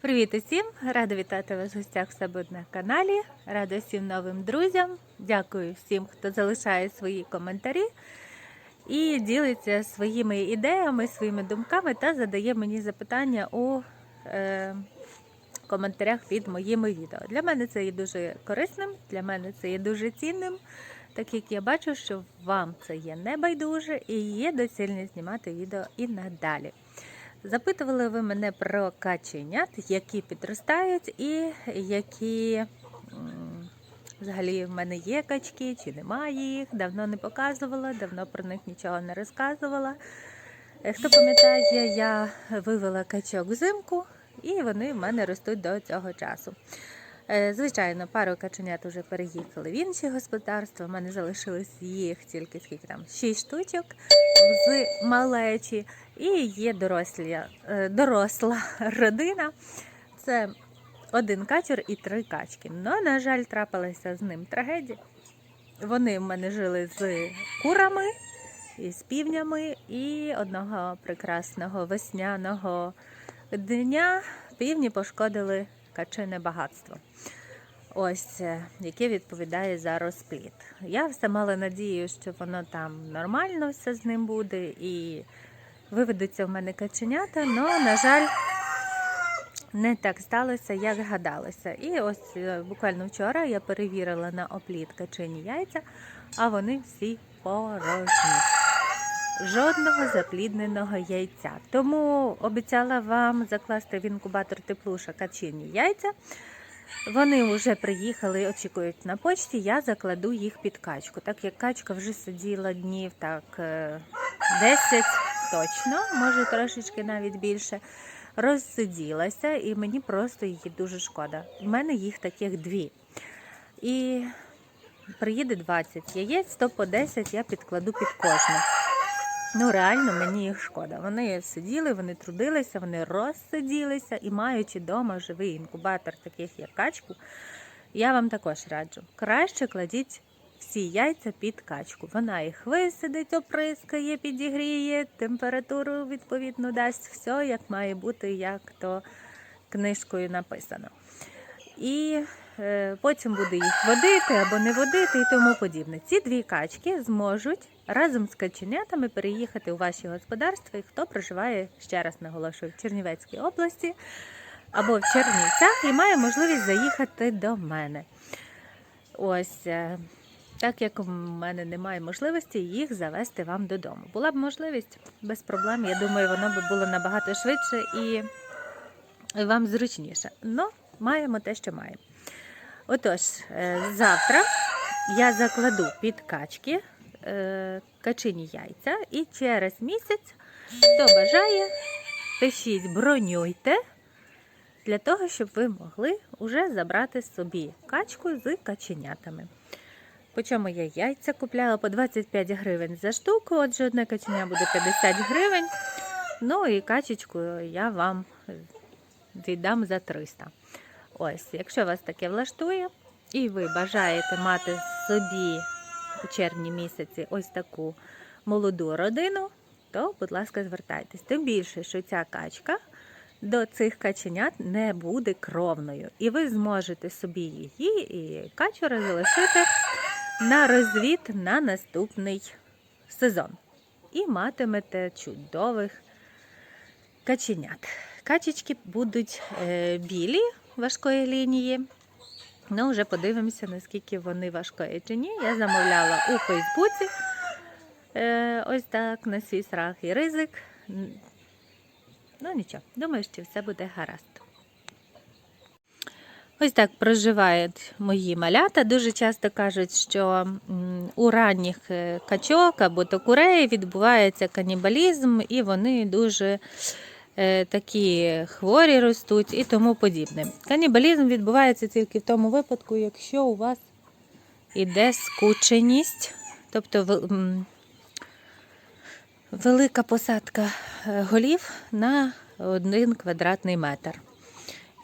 Привіт усім! Рада вітати вас в гостях в себе на каналі. Рада всім новим друзям. Дякую всім, хто залишає свої коментарі і ділиться своїми ідеями, своїми думками та задає мені запитання у е, коментарях під моїми відео. Для мене це є дуже корисним, для мене це є дуже цінним, так як я бачу, що вам це є небайдуже і є доцільність знімати відео і надалі. Запитували ви мене про каченят, які підростають і які взагалі в мене є качки, чи немає їх. Давно не показувала, давно про них нічого не розказувала. Е, Хто пам'ятає, я вивела качок взимку, і вони в мене ростуть до цього часу. Е, Звичайно, пару каченят вже переїхали в інші господарства. У мене залишилось їх тільки скільки там 6 штучок з малечі. І є дорослі, е, доросла родина. Це один качур і три качки. Ну, на жаль, трапилася з ним трагедія. Вони в мене жили з курами і з півнями, і одного прекрасного весняного дня півні пошкодили качине багатство. Ось е, яке відповідає за розпліт. Я все мала надію, що воно там нормально все з ним буде і виведуться в мене каченята, але, на жаль, не так сталося, як гадалося. І ось е, буквально вчора я перевірила на опліт качині яйця, а вони всі порожні. Жодного заплідненого яйця. Тому обіцяла вам закласти в інкубатор теплуша качині яйця. Вони вже приїхали, очікують на почті. Я закладу їх під качку. Так як качка вже сиділа днів так е, 10 точно, може трошечки навіть більше. Розсиділася, і мені просто її дуже шкода. У мене їх таких дві. І приїде 20 яєць, то по 10 я підкладу під кожну. Ну, реально, мені їх шкода. Вони сиділи, вони трудилися, вони розсиділися і маючи вдома живий інкубатор, таких як качку, я вам також раджу. Краще кладіть всі яйця під качку. Вона їх висидить, оприскає, підігріє, температуру відповідно дасть все, як має бути, як то книжкою написано. І е, потім буде їх водити або не водити і тому подібне. Ці дві качки зможуть разом з каченятами переїхати у ваші господарства, і хто проживає, ще раз наголошую, в Чернівецькій області або в Чернівцях і має можливість заїхати до мене. Ось. е, Так як у мене немає можливості їх завести вам додому. Була б можливість без проблем. Я думаю, воно би було набагато швидше і вам зручніше. Ну, маємо те, що маємо. Отож, е, завтра я закладу під качки е, качині яйця, і через місяць, хто бажає, пишіть, бронюйте для того, щоб ви могли вже забрати собі качку з каченятами. По чому я яйця купляла по 25 гривень за штуку, отже, одне каченя буде 50 гривень. Ну і качечку я вам віддам за 300. Ось, якщо вас таке влаштує, і ви бажаєте мати собі у червні місяці ось таку молоду родину, то, будь ласка, звертайтесь. Тим більше, що ця качка до цих каченят не буде кровною. І ви зможете собі її і качура залишити на розвід на наступний сезон. І матимете чудових каченят. Качечки будуть е, білі важкої лінії. Ну, вже подивимося, наскільки вони важкої чи ні. Я замовляла у Фейсбуці. Е, ось так, на свій страх і ризик. Ну нічого, думаю, що все буде гаразд. Ось так проживають мої малята. Дуже часто кажуть, що у ранніх е, качок або то курей відбувається канібалізм, і вони дуже е, такі хворі ростуть і тому подібне. Канібалізм відбувається тільки в тому випадку, якщо у вас іде скученість, тобто велика посадка е, голів на один квадратний метр.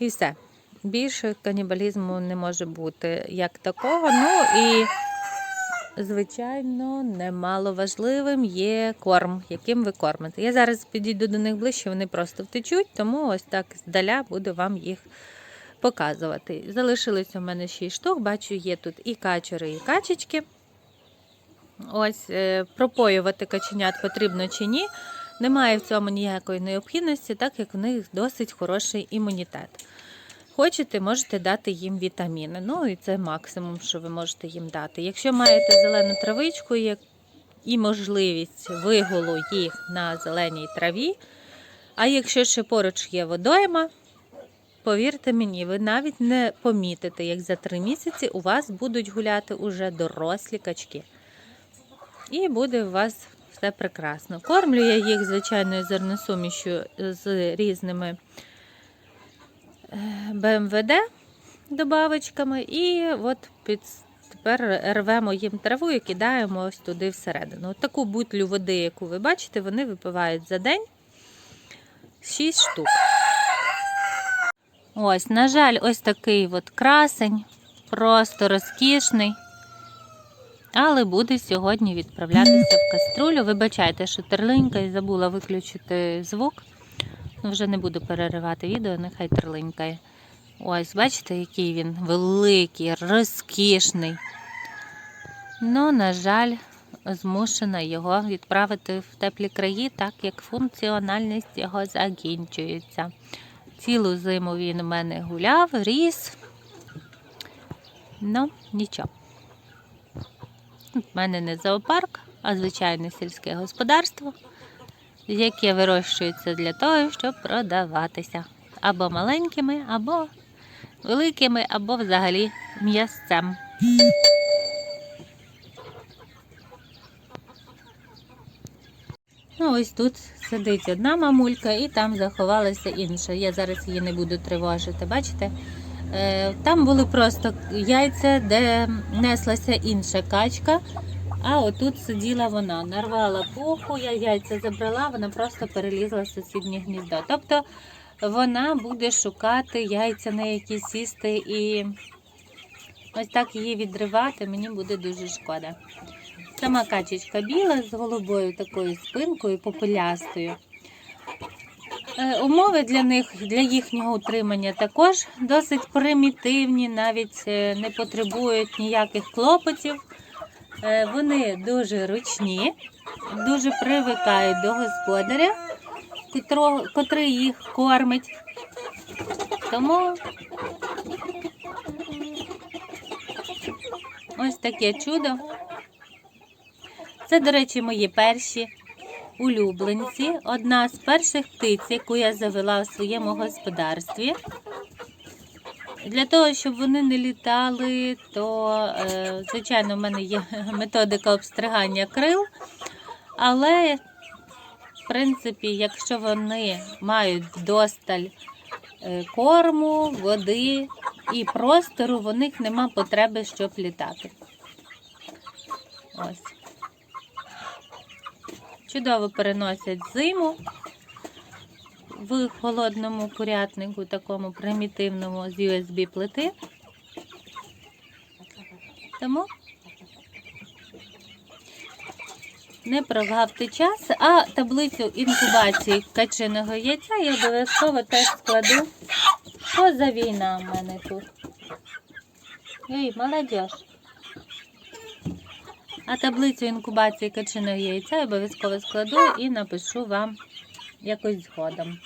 І все. Більше канібалізму не може бути як такого. Ну і звичайно, немало важливим є корм, яким ви кормите. Я зараз підійду до них ближче, вони просто втечуть, тому ось так здаля буду вам їх показувати. Залишилось у мене 6 штук, бачу, є тут і качери, і качечки. Ось е, пропоювати каченят потрібно чи ні. Немає в цьому ніякої необхідності, так як в них досить хороший імунітет. Хочете, можете дати їм вітаміни. Ну і це максимум, що ви можете їм дати. Якщо маєте зелену травичку і можливість вигулу їх на зеленій траві, а якщо ще поруч є водойма, повірте мені, ви навіть не помітите, як за три місяці у вас будуть гуляти уже дорослі качки. І буде у вас все прекрасно. Кормлю я їх звичайною зерносумішю з різними БМВД добавочками. І от під, тепер рвемо їм траву і кидаємо ось туди всередину. От таку бутлю води, яку ви бачите, вони випивають за день 6 штук. Ось, на жаль, ось такий от красень, просто розкішний. Але буде сьогодні відправлятися в каструлю. Вибачайте, що терлинька і забула виключити звук. Ну, вже не буду переривати відео, нехай терлинькає. Ось, бачите, який він великий, розкішний. Ну, на жаль, змушена його відправити в теплі краї, так як функціональність його закінчується. Цілу зиму він у мене гуляв, ріс. Ну, нічого. У мене не зоопарк, а звичайне сільське господарство, яке вирощується для того, щоб продаватися. Або маленькими, або великими, або взагалі м'ясцем. Ну, ось тут сидить одна мамулька і там заховалася інша. Я зараз її не буду тривожити. Бачите? Е, Там були просто яйця, де неслася інша качка, а отут сиділа вона. Нарвала пуху, я яйця забрала, вона просто перелізла в сусіднє гніздо. Тобто вона буде шукати яйця, на які сісти, і ось так її відривати мені буде дуже шкода. Сама качечка біла з голубою такою спинкою, попелястою. Е, Умови для них, для їхнього утримання також досить примітивні, навіть е, не потребують ніяких клопотів. Е, Вони дуже ручні, дуже привикають до господаря, котрий їх кормить. Тому ось таке чудо. Це, до речі, мої перші улюбленці. Одна з перших птиць, яку я завела в своєму господарстві. Для того, щоб вони не літали, то, е, звичайно, в мене є методика обстригання крил. Але, в принципі, якщо вони мають вдосталь е, корму, води і простору, в них нема потреби, щоб літати. Ось. Чудово переносять зиму в холодному курятнику, такому примітивному з USB плити. Тому не прогавте час, а таблицю інкубації качиного яйця я обов'язково теж складу. Що за війна в мене тут? Ей, молодіж. А таблицю інкубації качиного яйця я обов'язково складу і напишу вам якось згодом.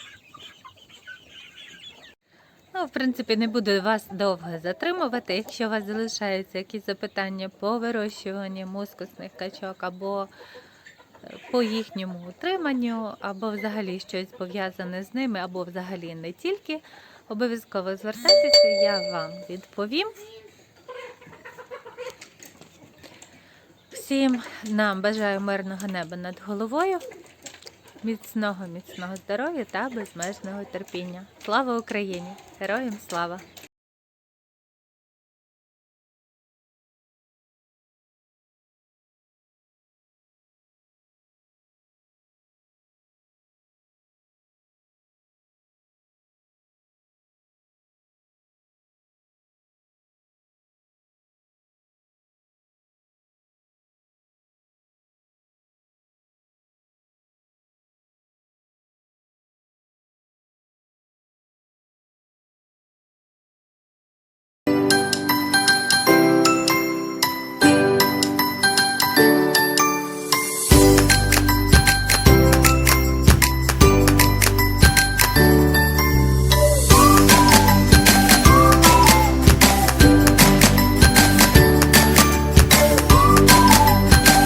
Ну, в принципі, не буду вас довго затримувати. Якщо у вас залишаються якісь запитання по вирощуванню мускусних качок або е, по їхньому утриманню, або взагалі щось пов'язане з ними, або взагалі не тільки, обов'язково звертайтеся, я вам відповім. Всім нам бажаю мирного неба над головою, міцного, міцного здоров'я та безмежного терпіння. Слава Україні! Героям слава!